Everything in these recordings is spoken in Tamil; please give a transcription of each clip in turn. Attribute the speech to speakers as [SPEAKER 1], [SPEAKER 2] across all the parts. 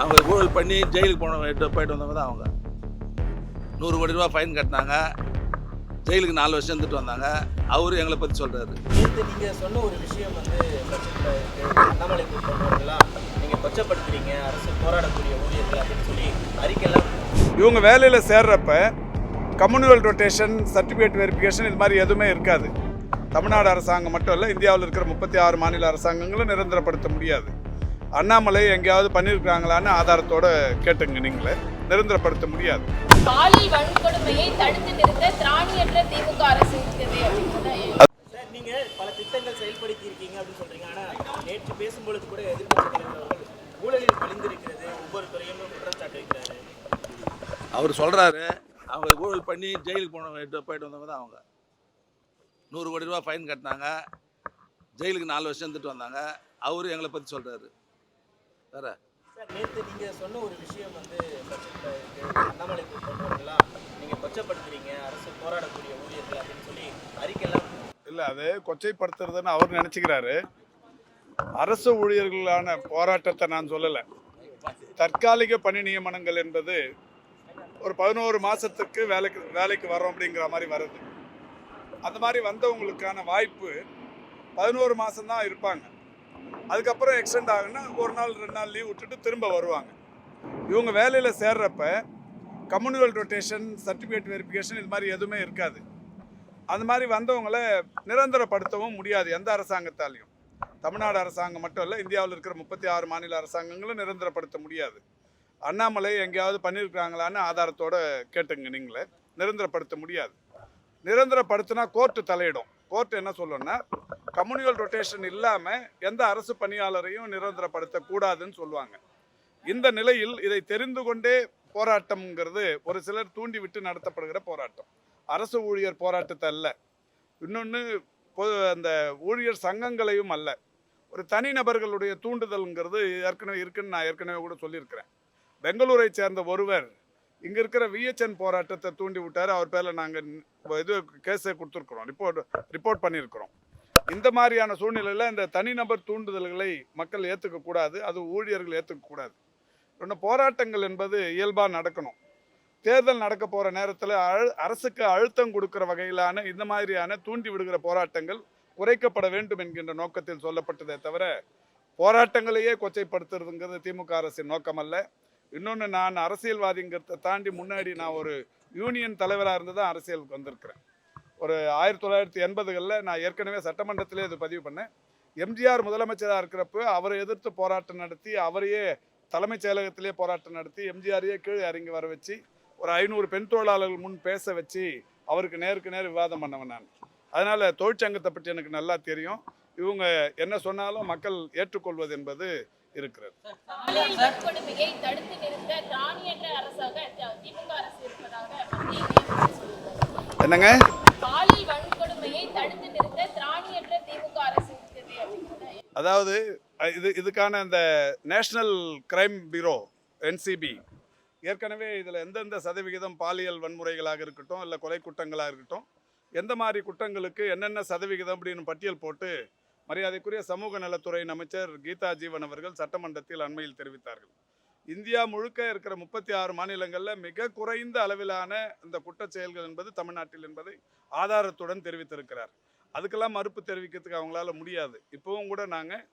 [SPEAKER 1] அவங்க ஊழல் பண்ணி ஜெயிலுக்கு போன போயிட்டு வந்தவங்க தான் அவங்க. நூறு கோடி ரூபா ஃபைன் கட்டினாங்க. ஜெயிலுக்கு நாலு வருஷம் இருந்துட்டு வந்தாங்க. அவரு எங்களை பற்றி சொல்கிறாரு
[SPEAKER 2] நேற்று நீங்க சொன்ன ஒரு விஷயம் வந்து பட்ஜெட்ல இருக்கு. அண்ணாமலை போன்றவர்கள்லாம் நீங்க கொச்சப்படுத்துறீங்க. அரசு போராடக்கூடிய ஊழியர்கள் அப்படின்னு சொல்லி அறிக்கையெல்லாம்
[SPEAKER 3] இவங்க வேலையில் சேர்றப்ப கம்யூனிவல் ரொட்டேஷன் சர்டிஃபிகேட் வெரிஃபிகேஷன் இது மாதிரி எதுவுமே இருக்காது. தமிழ்நாடு அரசாங்கம் மட்டும் இல்லை இந்தியாவில் இருக்கிற முப்பத்தி ஆறு மாநில அரசாங்கங்களும் நிரந்தரப்படுத்த முடியாது. அண்ணாமலை எங்கேயாவது பண்ணியிருக்கிறாங்களான்னு ஆதாரத்தோட கேட்டுங்க நீங்களே. நிரந்தரப்படுத்த முடியாது.
[SPEAKER 4] பாலியல் வன்கொடுமையை தடுத்து நிறுத்த திராணியற்ற திமுக அரசு
[SPEAKER 2] நீங்க பல திட்டங்கள் செயல்படுத்தி இருக்கீங்க அப்படின்னு சொல்றீங்க. ஆனா நேற்று பேசும்பொழுது கூட அவர்கள் ஊழலில் கழிந்திருக்கிறது ஒவ்வொரு துறையும் குற்றச்சாட்டு வைக்கிறாரு.
[SPEAKER 1] அவர் சொல்கிறாரு அவங்க ஊழல் பண்ணி ஜெயிலுக்கு போன போயிட்டு வந்தவங்க தான் அவங்க. நூறு கோடி ரூபா ஃபைன் கட்டினாங்க ஜெயிலுக்கு நாலு வருஷம் இருந்துட்டு வந்தாங்க. அவரு எங்களை பற்றி சொல்கிறாரு வேற.
[SPEAKER 2] நேற்று நீங்க சொன்ன ஒரு விஷயம் வந்து பட்ஜெட்ல இருக்கு. அண்ணாமலை போன்றவர்கள்லாம் நீங்க கொச்சப்படுத்துறீங்க. அரசு போராடக்கூடிய ஊழியர்கள் அப்படின்னு சொல்லி அறிக்கையெல்லாம்
[SPEAKER 3] இல்லை அது கொச்சைப்படுத்துறதுன்னு அவர் நினச்சிக்கிறாரு. அரசு ஊழியர்களான போராட்டத்தை நான் சொல்லலை. தற்காலிக பணி நியமனங்கள் என்பது ஒரு பதினோரு மாதத்துக்கு வேலைக்கு வேலைக்கு வரோம் அப்படிங்கிற மாதிரி வருது. அந்த மாதிரி வந்தவங்களுக்கான வாய்ப்பு பதினோரு மாதம்தான் இருப்பாங்க. அதுக்கப்புறம் எக்ஸ்டெண்ட் ஆகுன்னா ஒரு நாள் ரெண்டு நாள் லீவ் விட்டுட்டு திரும்ப வருவாங்க. இவங்க வேலையில் சேர்றப்ப கம்யூனிவல் ரொட்டேஷன் சர்டிஃபிகேட் வெரிஃபிகேஷன் இது மாதிரி எதுவுமே இருக்காது. அந்த மாதிரி வந்தவங்களை நிரந்தரப்படுத்தவும் முடியாது எந்த அரசாங்கத்தாலையும். தமிழ்நாடு அரசாங்கம் மட்டும் இல்லை இந்தியாவில் இருக்கிற முப்பத்தி ஆறு மாநில அரசாங்கங்களும் நிரந்தரப்படுத்த முடியாது. அண்ணாமலை எங்கேயாவது பண்ணியிருக்கிறாங்களான்னு ஆதாரத்தோட கேட்டுங்க நீங்களே. நிரந்தரப்படுத்த முடியாது. நிரந்தரப்படுத்தினா கோர்ட்டு தலையிடும். கோர்ட் என்ன சொல்லணும்னா கம்யூனிவல் ரொட்டேஷன் இல்லாமல் எந்த அரசு பணியாளரையும் நிரந்தரப்படுத்தக்கூடாதுன்னு சொல்லுவாங்க. இந்த நிலையில் இதை தெரிந்து கொண்டே போராட்டம்ங்கிறது ஒரு சிலர் தூண்டி விட்டு நடத்தப்படுகிற போராட்டம். அரசு ஊழியர் போராட்டத்தை அல்ல. இன்னொன்று பொது அந்த ஊழியர் சங்கங்களையும் அல்ல. ஒரு தனிநபர்களுடைய தூண்டுதல்ங்கிறது ஏற்கனவே இருக்குன்னு நான் ஏற்கனவே கூட சொல்லியிருக்கிறேன். பெங்களூரை சேர்ந்த ஒருவர் இங்கே இருக்கிற விஹெச்என் போராட்டத்தை தூண்டி விட்டார் அவர் பேரில் நாங்கள் இது கேஸை கொடுத்துருக்குறோம். ரிப்போர்ட் ரிப்போர்ட் பண்ணியிருக்கிறோம். இந்த மாதிரியான சூழ்நிலையில் இந்த தனிநபர் தூண்டுதல்களை மக்கள் ஏற்றுக்கக்கூடாது அது ஊழியர்கள் ஏற்றுக்கக்கூடாது இன்னும் போராட்டங்கள் என்பது இயல்பாக நடக்கணும். தேர்தல் நடக்க போகிற நேரத்தில் அழு அரசுக்கு அழுத்தம் கொடுக்குற வகையிலான இந்த மாதிரியான தூண்டி விடுகிற போராட்டங்கள் குறைக்கப்பட வேண்டும் என்கின்ற நோக்கத்தில் சொல்லப்பட்டதே தவிர போராட்டங்களையே கொச்சைப்படுத்துறதுங்கிறது திமுக அரசின் நோக்கம் அல்ல இன்னொன்று நான் அரசியல்வாதிங்கிறத தாண்டி முன்னாடி நான் ஒரு யூனியன் தலைவராக இருந்து தான் அரசியலுக்கு வந்திருக்கிறேன். ஒரு ஆயிரத்தி தொள்ளாயிரத்தி எண்பதுகளில் நான் ஏற்கனவே சட்டமன்றத்திலே இது பதிவு பண்ணேன். எம்ஜிஆர் முதலமைச்சராக இருக்கிறப்ப அவரை எதிர்த்து போராட்டம் நடத்தி அவரையே தலைமைச் செயலகத்திலே போராட்டம் நடத்தி எம்ஜிஆரையே கீழே இறங்கி வர வச்சு ஒரு ஐநூறு பெண் தொழிலாளர்கள் முன் பேச வச்சு அவருக்கு நேருக்கு நேர் விவாதம் பண்ணவன் நான். அதனால் தொழிற்சங்கத்தை பற்றி எனக்கு நல்லா தெரியும். இவங்க என்ன சொன்னாலும் மக்கள் ஏற்றுக்கொள்வது என்பது இருக்கிறது. என்னங்க அதாவது இது இதுக்கான இந்த நேஷ்னல் கிரைம் பியூரோ என்சிபி ஏற்கனவே இதில் எந்தெந்த சதவிகிதம் பாலியல் வன்முறைகளாக இருக்கட்டும் இல்லை கொலை குற்றங்களாக இருக்கட்டும் எந்த மாதிரி குற்றங்களுக்கு என்னென்ன சதவிகிதம் அப்படின்னு பட்டியல் போட்டு மரியாதைக்குரிய சமூக நலத்துறையின் அமைச்சர் கீதா ஜீவன் அவர்கள் சட்டமன்றத்தில் அண்மையில் தெரிவித்தார்கள். இந்தியா முழுக்க இருக்கிற முப்பத்தி ஆறு மாநிலங்களில் மிக குறைந்த அளவிலான இந்த குற்ற செயல்கள் என்பது தமிழ்நாட்டில் என்பதை ஆதாரத்துடன் தெரிவித்திருக்கிறார். அதுக்கெல்லாம் மறுப்பு தெரிவிக்கிறதுக்கு அவங்களால முடியாது. இப்போவும் கூட நாங்கள்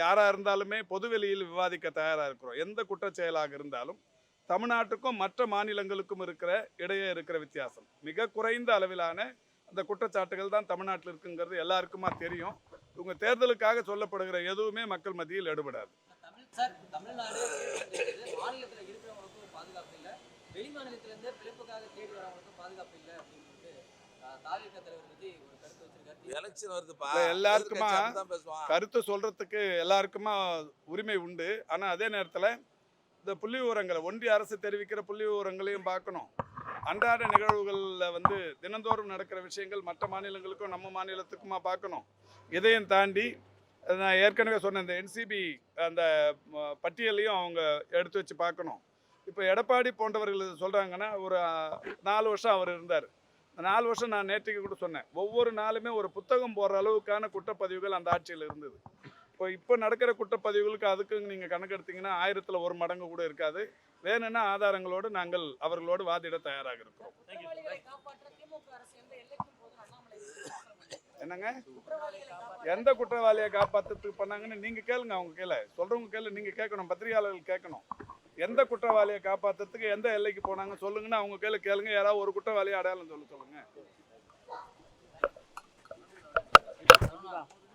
[SPEAKER 3] யாராக இருந்தாலுமே பொதுவெளியில் விவாதிக்க தயாராக இருக்கிறோம். எந்த குற்ற செயலாக இருந்தாலும் தமிழ்நாட்டுக்கும் மற்ற மாநிலங்களுக்கும் இருக்கிற இடையே இருக்கிற வித்தியாசம். மிக குறைந்த அளவிலான அந்த குற்றச்சாட்டுகள் தான் தமிழ்நாட்டில் இருக்குங்கிறது எல்லாருக்குமா தெரியும். இவங்க தேர்தலுக்காக சொல்லப்படுகிற எதுவுமே மக்கள் மத்தியில் எடுபடாது. எல்லாருக்குமா கருத்து சொல்றதுக்கு எல்லாருக்குமா உரிமை உண்டு. ஆனால் அதே நேரத்தில் இந்த புள்ளி விவரங்களை ஒன்றிய அரசு தெரிவிக்கிற புள்ளி விவரங்களையும் பார்க்கணும். அன்றாட நிகழ்வுகளில் வந்து தினந்தோறும் நடக்கிற விஷயங்கள் மற்ற மாநிலங்களுக்கும் நம்ம மாநிலத்துக்குமா பார்க்கணும். இதையும் தாண்டி நான் ஏற்கனவே சொன்ன இந்த என்சிபி அந்த பட்டியலையும் அவங்க எடுத்து வச்சு பார்க்கணும். இப்போ எடப்பாடி போன்றவர்கள் சொல்கிறாங்கன்னா ஒரு நாலு வருஷம் அவர் இருந்தார். நாலு வருஷம் நான் நேற்றுக்கு கூட சொன்னேன். ஒவ்வொரு நாளுமே ஒரு புத்தகம் போடுற அளவுக்கான குற்றப்பதிவுகள் அந்த ஆட்சியில் இருந்தது. இப்போ இப்போ நடக்கிற குற்றப்பதிவுகளுக்கு அதுக்கு நீங்கள் கணக்கெடுத்தீங்கன்னா ஆயிரத்தில் ஒரு மடங்கு கூட இருக்காது. வேணும்னா ஆதாரங்களோடு நாங்கள் அவர்களோடு வாதிட தயாராக இருக்கிறோம். என்னங்க? எந்த குற்றவாளியை காப்பாற்றுறதுக்கு பண்ணாங்கன்னு நீங்கள் கேளுங்க அவங்க கேள. சொல்கிறவங்க கேளு நீங்கள் கேட்கணும் பத்திரிகையாளர்கள் கேட்கணும். எந்த குற்றவாளியை காப்பாற்றுறதுக்கு எந்த எல்லைக்கு போனாங்க சொல்லுங்கன்னா அவங்க கேளு கேளுங்க. யாராவது ஒரு குற்றவாளியை அடையாளம் சொல்ல சொல்லுங்க.